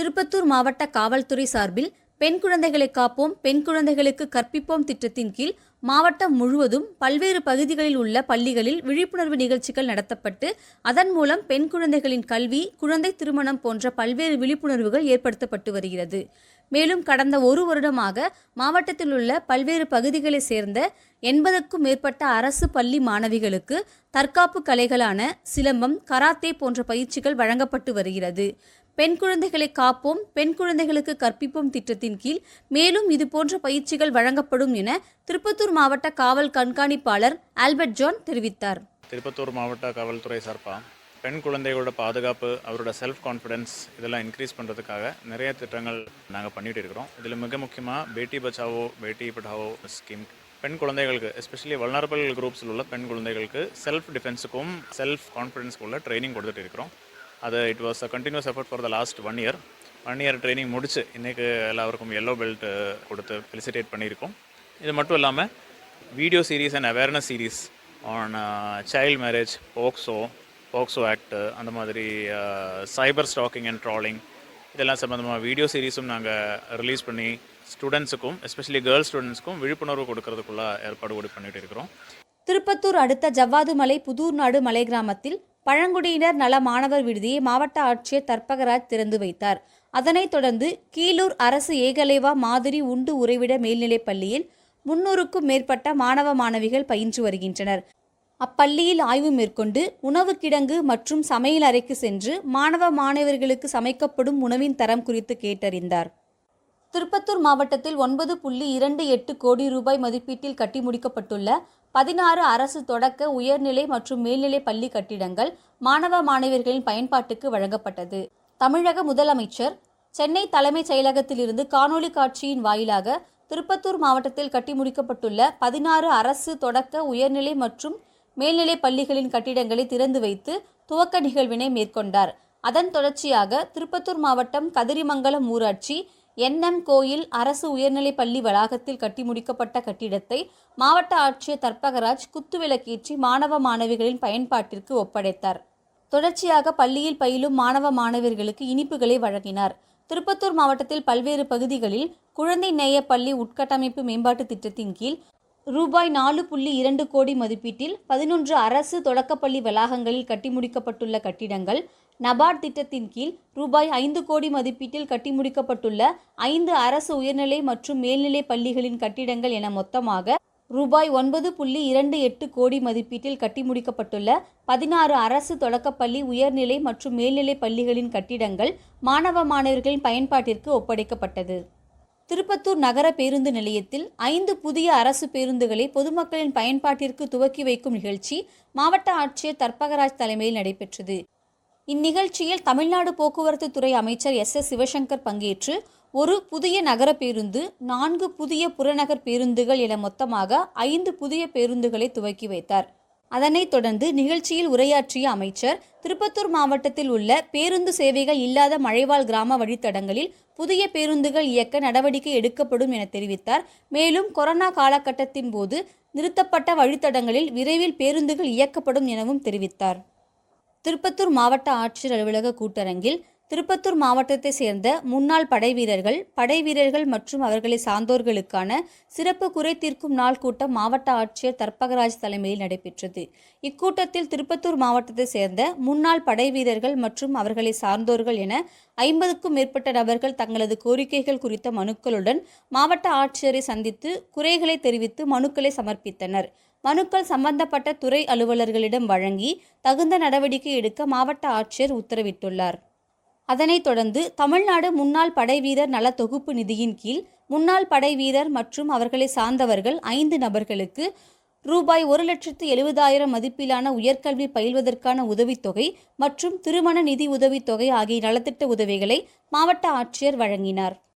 திருப்பத்தூர் மாவட்ட காவல்துறை சார்பில் பெண் குழந்தைகளை காப்போம் பெண் குழந்தைகளுக்கு கற்பிப்போம் திட்டத்தின் கீழ் மாவட்டம் முழுவதும் பல்வேறு பகுதிகளில் உள்ள பள்ளிகளில் விழிப்புணர்வு நிகழ்ச்சிகள் நடத்தப்பட்டு அதன் மூலம் பெண் குழந்தைகளின் கல்வி குழந்தை திருமணம் போன்ற பல்வேறு விழிப்புணர்வுகள் ஏற்படுத்தப்பட்டு வருகிறது. மேலும் கடந்த ஒரு வருடமாக மாவட்டத்தில் உள்ள பல்வேறு பகுதிகளைச் சேர்ந்த எண்பதுக்கும் மேற்பட்ட அரசு பள்ளி மாணவிகளுக்கு தற்காப்பு கலைகளான சிலம்பம் கராத்தே போன்ற பயிற்சிகள் வழங்கப்பட்டு வருகிறது. பெண் குழந்தைகளை காப்போம் பெண் குழந்தைகளுக்கு கற்பிப்போம் திட்டத்தின் கீழ் மேலும் இதுபோன்ற பயிற்சிகள் வழங்கப்படும் என திருப்பத்தூர் மாவட்ட காவல் கண்காணிப்பாளர் ஆல்பர்ட் ஜான் தெரிவித்தார். திருப்பத்தூர் மாவட்ட காவல்துறை சார்பாக பெண் குழந்தைகளோட பாதுகாப்பு அவரோட செல்ஃப் கான்ஃபிடென்ஸ் இதெல்லாம் இன்க்ரீஸ் பண்ணுறதுக்காக நிறைய திட்டங்கள் நாங்கள் பண்ணிகிட்டு இருக்கிறோம். இதில் மிக முக்கியமாக பேட்டி பச்சாவோ பேட்டி படாவோ ஸ்கீம் பெண் குழந்தைகளுக்கு எஸ்பெஷலி வல்னரபிள் குரூப்ஸில் உள்ள பெண் குழந்தைகளுக்கு செல்ஃப் டிஃபென்ஸுக்கும் செல்ஃப் கான்ஃபிடென்ஸ்க்குள்ள ட்ரைனிங் கொடுத்துட்டு இருக்கிறோம். அது it was a continuous effort for the last one year one year training முடிச்சு இன்றைக்கு எல்லாருக்கும் எல்லோ பெல்ட் uh, கொடுத்து ஃபெலிசிட்டேட் பண்ணியிருக்கோம். இது மட்டும் இல்லாமல் video series and awareness series on child marriage POCSO POCSO act அந்த மாதிரி சைபர் ஸ்டாக்கிங் அண்ட் ட்ராலிங் இதெல்லாம் சம்மந்தமாக வீடியோ சீரீஸும் நாங்கள் ரிலீஸ் பண்ணி ஸ்டூடெண்ட்ஸுக்கும் எஸ்பெஷலி கேர்ள்ஸ் ஸ்டூடெண்ட்ஸ்க்கும் விழிப்புணர்வு கொடுக்கறதுக்குள்ள ஏற்பாடு கூட பண்ணிட்டு இருக்கிறோம். திருப்பத்தூர் அடுத்த ஜவ்வாதுமலை புதூர்நாடு மலை கிராமத்தில் பழங்குடியினர் நல மாணவர் விடுதியை மாவட்ட ஆட்சியர் தர்பகராஜ் திறந்து வைத்தார். அதனைத் தொடர்ந்து கீழூர் அரசு ஏகலைவா மாதிரி உண்டு உறைவிட மேல்நிலைப் பள்ளியில் முன்னூறுக்கும் மேற்பட்ட மாணவ மாணவிகள் பயின்று வருகின்றனர். அப்பள்ளியில் ஆய்வு மேற்கொண்டு உணவு கிடங்கு மற்றும் சமையல் அறைக்கு சென்று மாணவ மாணவர்களுக்கு சமைக்கப்படும் உணவின் தரம் குறித்து கேட்டறிந்தார். திருப்பத்தூர் மாவட்டத்தில் ஒன்பது புள்ளி இரண்டு எட்டு கோடி ரூபாய் மதிப்பீட்டில் கட்டி முடிக்கப்பட்டுள்ள பதினாறு அரசு தொடக்க உயர்நிலை மற்றும் மேல்நிலை பள்ளி கட்டிடங்கள் மாணவ மாணவியர்களின் பயன்பாட்டுக்கு வழங்கப்பட்டது. தமிழக முதலமைச்சர் சென்னை தலைமைச் செயலகத்திலிருந்து காணொலி காட்சியின் வாயிலாக திருப்பத்தூர் மாவட்டத்தில் கட்டி முடிக்கப்பட்டுள்ள பதினாறு அரசு தொடக்க உயர்நிலை மற்றும் மேல்நிலை பள்ளிகளின் கட்டிடங்களை திறந்து வைத்து துவக்க நிகழ்வினை மேற்கொண்டார். அதன் தொடர்ச்சியாக திருப்பத்தூர் மாவட்டம் கதிரிமங்கலம் ஊராட்சி என்எம் கோயில் அரசு உயர்நிலைப் பள்ளி வளாகத்தில் கட்டி முடிக்கப்பட்ட கட்டிடத்தை மாவட்ட ஆட்சியர் தர்பகராஜ் குத்துவிளக்கேற்றி மாணவ மாணவிகளின் பயன்பாட்டிற்கு ஒப்படைத்தார். தொடர்ச்சியாக பள்ளியில் பயிலும் மாணவ மாணவியர்களுக்கு இனிப்புகளை வழங்கினார். திருப்பத்தூர் மாவட்டத்தில் பல்வேறு பகுதிகளில் குழந்தை நேய பள்ளி உட்கட்டமைப்பு மேம்பாட்டு திட்டத்தின் கீழ் ரூபாய் நாலு புள்ளி இரண்டு கோடி மதிப்பீட்டில் பதினொன்று அரசு தொடக்கப்பள்ளி வளாகங்களில் கட்டி முடிக்கப்பட்டுள்ள கட்டிடங்கள் நபார்ட் திட்டத்தின் கீழ் ரூபாய் ஐந்து கோடி மதிப்பீட்டில் கட்டி முடிக்கப்பட்டுள்ள ஐந்து அரசு உயர்நிலை மற்றும் மேல்நிலை பள்ளிகளின் கட்டிடங்கள் என மொத்தமாக ரூபாய் ஒன்பது புள்ளி இரண்டு எட்டு கோடி மதிப்பீட்டில் கட்டி முடிக்கப்பட்டுள்ள பதினாறு அரசு தொடக்கப்பள்ளி உயர்நிலை மற்றும் மேல்நிலை பள்ளிகளின் கட்டிடங்கள் மாணவ மாணவர்களின் பயன்பாட்டிற்கு ஒப்படைக்கப்பட்டது. திருப்பத்தூர் நகர பேருந்து நிலையத்தில் ஐந்து புதிய அரசு பேருந்துகளை பொதுமக்களின் பயன்பாட்டிற்கு துவக்கி வைக்கும் நிகழ்ச்சி மாவட்ட ஆட்சியர் தர்பகராஜ் தலைமையில் நடைபெற்றது. இந்நிகழ்ச்சியில் தமிழ்நாடு போக்குவரத்து துறை அமைச்சர் எஸ். எஸ். சிவசங்கர் பங்கேற்று ஒரு புதிய நகர பேருந்து நான்கு புதிய புறநகர் பேருந்துகள் என மொத்தமாக ஐந்து புதிய பேருந்துகளை துவக்கி வைத்தார். அதனைத் தொடர்ந்து நிகழ்ச்சியில் உரையாற்றிய அமைச்சர் திருப்பத்தூர் மாவட்டத்தில் உள்ள பேருந்து சேவைகள் இல்லாத மழைவாழ் கிராம வழித்தடங்களில் புதிய பேருந்துகள் இயக்க நடவடிக்கை எடுக்கப்படும் என தெரிவித்தார். மேலும் கொரோனா காலகட்டத்தின் போது நிறுத்தப்பட்ட வழித்தடங்களில் விரைவில் பேருந்துகள் இயக்கப்படும் எனவும் தெரிவித்தார். திருப்பத்தூர் மாவட்ட ஆட்சியர் அலுவலக கூட்டரங்கில் திருப்பத்தூர் மாவட்டத்தை சேர்ந்த முன்னாள் படைவீரர்கள் படைவீரர்கள் மற்றும் அவர்களை சார்ந்தோர்களுக்கான சிறப்பு குறை தீர்க்கும் நாள் கூட்டம் மாவட்ட ஆட்சியர் தர்பகராஜ் தலைமையில் நடைபெற்றது. இக்கூட்டத்தில் திருப்பத்தூர் மாவட்டத்தை சேர்ந்த முன்னாள் படைவீரர்கள் மற்றும் அவர்களை சார்ந்தோர்கள் என ஐம்பதுக்கும் மேற்பட்ட நபர்கள் தங்களது கோரிக்கைகள் குறித்த மனுக்களுடன் மாவட்ட ஆட்சியரை சந்தித்து குறைகளை தெரிவித்து மனுக்களை சமர்ப்பித்தனர். மனுக்கள் சம்பந்தப்பட்ட துறை அலுவலர்களிடம் வழங்கி தகுந்த நடவடிக்கை எடுக்க மாவட்ட ஆட்சியர் உத்தரவிட்டுள்ளார். அதனைத் தொடர்ந்து தமிழ்நாடு முன்னாள் படைவீரர் நல தொகுப்பு நிதியின் கீழ் முன்னாள் படைவீரர் மற்றும் அவர்களை சார்ந்தவர்கள் ஐந்து நபர்களுக்கு ரூபாய் ஒரு லட்சத்து எழுபதாயிரம் மதிப்பிலான உயர்கல்வி பயில்வதற்கான உதவித்தொகை மற்றும் திருமண நிதி உதவித்தொகை ஆகிய நலத்திட்ட உதவிகளை மாவட்ட ஆட்சியர் வழங்கினார்.